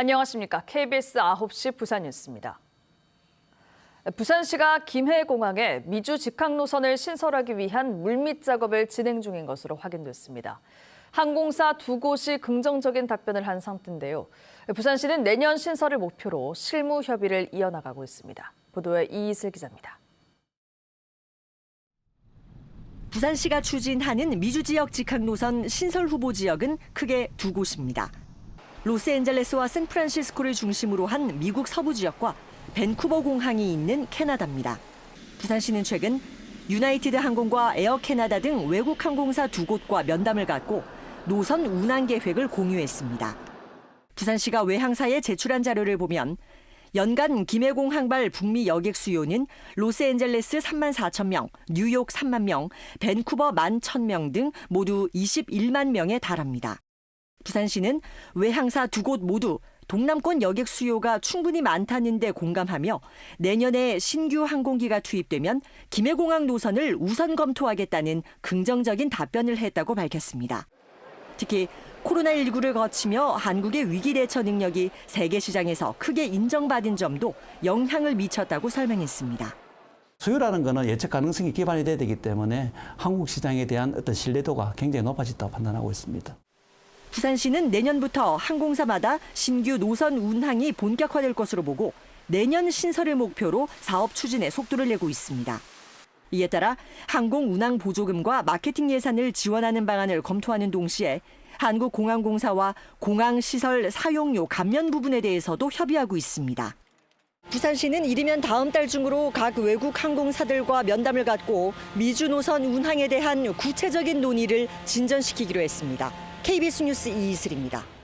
안녕하십니까. KBS 9시 부산 뉴스입니다. 부산시가 김해공항에 미주 직항 노선을 신설하기 위한 물밑 작업을 진행 중인 것으로 확인됐습니다. 항공사 두 곳이 긍정적인 답변을 한 상태인데요. 부산시는 내년 신설을 목표로 실무 협의를 이어나가고 있습니다. 보도에 이이슬 기자입니다. 부산시가 추진하는 미주 지역 직항 노선 신설 후보 지역은 크게 두 곳입니다. 로스앤젤레스와 샌프란시스코를 중심으로 한 미국 서부 지역과 밴쿠버 공항이 있는 캐나다입니다. 부산시는 최근 유나이티드 항공과 에어 캐나다 등 외국 항공사 두 곳과 면담을 갖고 노선 운항 계획을 공유했습니다. 부산시가 외항사에 제출한 자료를 보면 연간 김해공 항발 북미 여객 수요는 로스앤젤레스 3만 4천 명, 뉴욕 3만 명, 밴쿠버 1만 1천 명 등 모두 21만 명에 달합니다. 부산시는 외항사 두 곳 모두 동남권 여객 수요가 충분히 많다는 데 공감하며 내년에 신규 항공기가 투입되면 김해공항 노선을 우선 검토하겠다는 긍정적인 답변을 했다고 밝혔습니다. 특히 코로나19를 거치며 한국의 위기 대처 능력이 세계 시장에서 크게 인정받은 점도 영향을 미쳤다고 설명했습니다. 수요라는 거는 예측 가능성이 기반이 돼야 되기 때문에 한국 시장에 대한 어떤 신뢰도가 굉장히 높아졌다고 판단하고 있습니다. 부산시는 내년부터 항공사마다 신규 노선 운항이 본격화될 것으로 보고 내년 신설을 목표로 사업 추진에 속도를 내고 있습니다. 이에 따라 항공 운항 보조금과 마케팅 예산을 지원하는 방안을 검토하는 동시에 한국공항공사와 공항시설 사용료 감면 부분에 대해서도 협의하고 있습니다. 부산시는 이르면 다음 달 중으로 각 외국 항공사들과 면담을 갖고 미주 노선 운항에 대한 구체적인 논의를 진전시키기로 했습니다. KBS 뉴스 이이슬입니다.